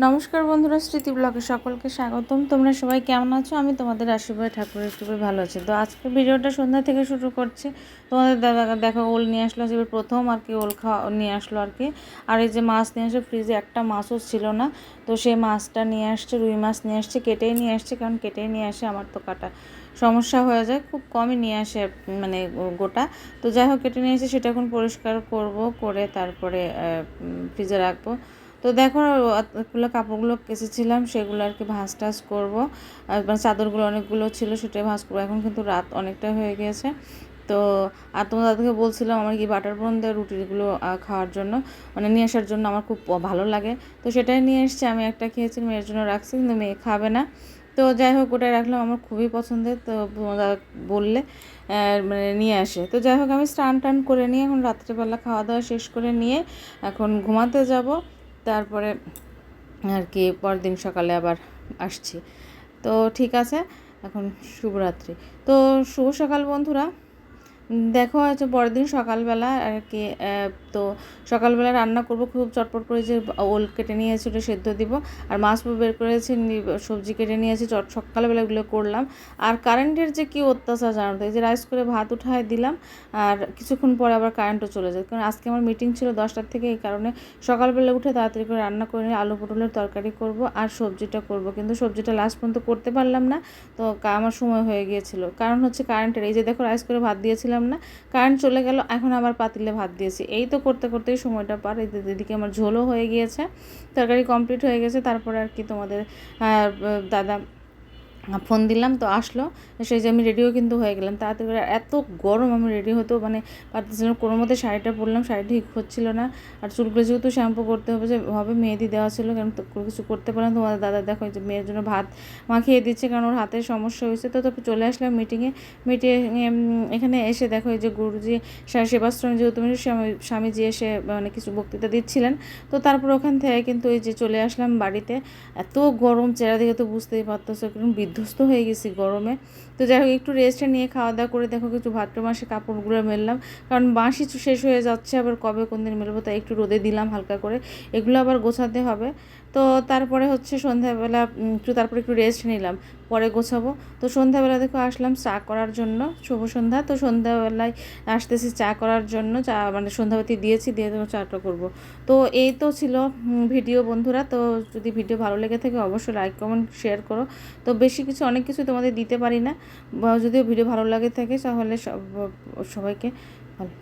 নমস্কার বন্ধুরা, স্মৃতি ব্লগে সকলকে স্বাগতম। তোমরা সবাই কেমন আছো? আমি তোমাদের আশীর্বাদ, ঠাকুরের কৃপায় ভালো আছি। তো আজকে ভিডিওটা সন্ধ্যা থেকে শুরু করছি। তোমাদের দাদা দেখো ওল নিয়ে আসলো, এবার প্রথম আর কি ওল খাওয়া নিয়ে আসলো আর কি। আর এই যে মাছ নিয়ে আসে, ফ্রিজে একটা মাছও ছিল না। তো সেই মাছটা নিয়ে আসছে, রুই মাছ নিয়ে আসছে, কেটেই নিয়ে আসছে, কারণ কেটেই নিয়ে আসে, আমার তো কাটা সমস্যা হয়ে যায়। খুব কমই নিয়ে আসে মানে গোটা। তো যাই হোক, কেটে নিয়ে এসে সেটা এখন পরিষ্কার করব, করে তারপরে ফ্রিজে রাখব। তো দেখো, অতগুলো কাপড়গুলো কেসেছিলাম সেগুলো আর কি ভাঁজ টাজ করব। মানে চাদরগুলো অনেকগুলো ছিল, সেটাই ভাঁজ করব। এখন কিন্তু রাত অনেকটা হয়ে গেছে তো, আর তোমার দাদাকে বলছিলাম আমার কি বাটার বোন দেয় রুটিগুলো খাওয়ার জন্য মানে নিয়ে আসার জন্য আমার খুব ভালো লাগে। তো সেটাই নিয়ে এসছি, আমি একটা খেয়েছি, মেয়ের জন্য রাখছি, কিন্তু মেয়ে খাবে না। তো যাই হোক, ওটাই রাখলাম, আমার খুবই পছন্দের। তো তোমার দাদা বললে মানে নিয়ে আসে। তো যাই হোক, আমি স্নান টান করে নিয়ে এখন রাত্রেবেলা খাওয়া দাওয়া শেষ করে নিয়ে এখন ঘুমাতে যাব। তারপরে আর কি পরদিন সকালে আবার আসছি। তো ঠিক আছে, এখন শুভরাত্রি। তো শুভ সকাল বন্ধুরা। দেখো হচ্ছে পরের দিন সকালবেলা আর কি তো সকালবেলা রান্না করব, খুব চটপট করে যে ওল কেটে নিয়েছি ওটা সেদ্ধ দিব, আর মাছ বের করেছি সবজি কেটে নিয়েছি, চট সকালবেলা এগুলো করলাম। আর কারেন্টের যে কী অত্যাচার জানো তো, এই যে রাইস করে ভাত উঠায় দিলাম, আর কিছুক্ষণ পরে আবার কারেন্টও চলে যায়। কারণ আজকে আমার মিটিং ছিল দশটার থেকে, এই কারণে সকালবেলা উঠে তাড়াতাড়ি করে রান্না করে নিয়ে আলু পটলের তরকারি করব আর সবজিটা করব। কিন্তু সবজিটা লাস্ট পর্যন্ত করতে পারলাম না, তো আমার সময় হয়ে গিয়েছিল। কারণ হচ্ছে কারেন্টের, এই যে দেখো রাইস করে ভাত দিয়েছিলাম না। কারেন্ট চলে গেল, এখন আবার পাতিলে ভাত দিয়েছি। এই তো করতে করতেই সময়টা পার। এদিকে আমার ঝোলও হয়ে গিয়েছে, তরকারি কমপ্লিট হয়ে গেছে। তারপর আর কি তোমাদের দাদা ফোন দিলাম, তো আসলো। সেই যে আমি রেডিও কিন্তু হয়ে গেলাম। তাড়াতাড়ি করে এত গরম, আমি রেডি হতেও মানে পারতেছিলাম কোনো মধ্যে শাড়িটা পরলাম, শাড়ি ঠিক হচ্ছিল না। আর চুলগুলো যেহেতু শ্যাম্পু করতে হবে, যে হবে মেহেদি দেওয়া ছিল, কারণ কিছু করতে পারলাম তোমাদের দাদা দেখো যে মেয়ের জন্য ভাত মাখিয়ে দিচ্ছে, কারণ ওর হাতের সমস্যা হয়েছে। তো তারপর চলে আসলাম মিটিংয়ে মিটিংয়ে এখানে এসে দেখো যে গুরুজি সেবাশ্রমে যেহেতু স্বামীজি এসে মানে কিছু বক্তৃতা দিচ্ছিলেন। তো তারপর ওখান থেকে কিন্তু এই যে চলে আসলাম বাড়িতে। এত গরম, চেহারা দেখে তো বুঝতেই পারতেছো কারণ বিধ্বস্ত হয়ে গেছি গরমে। তো যাই হোক, একটু রেস্টে নিয়ে খাওয়া দাওয়া করে দেখো কিছু ভাদ্র মাসে কাপড়গুলো মেললাম। কারণ বাঁশি শেষ হয়ে যাচ্ছে, আবার কবে কোন দিন মেলবো তাই একটু রোদে দিলাম হালকা করে। এগুলো আবার গোছাতে হবে। তো তারপরে হচ্ছে সন্ধ্যাবেলা একটু তারপরে একটু রেস্ট নিলাম, পরে গোছাবো। তো সন্ধ্যাবেলা দেখো আসলাম চা করার জন্য, শুভ সন্ধ্যা। তো সন্ধ্যাবেলায় আসতেছি চা করার জন্য, চা মানে সন্ধ্যাবাতি দিয়েছি, দিয়ে তো চাটা করব। তো এই তো ছিল ভিডিও বন্ধুরা। তো যদি ভিডিও ভালো লেগে থাকে অবশ্যই লাইক কমেন্ট শেয়ার করো। তো বেশি কিছু, অনেক কিছু তোমাদের দিতে পারি না। যদিও ভিডিও ভালো লাগে থাকে, তাহলে সব, সবাইকে ভালো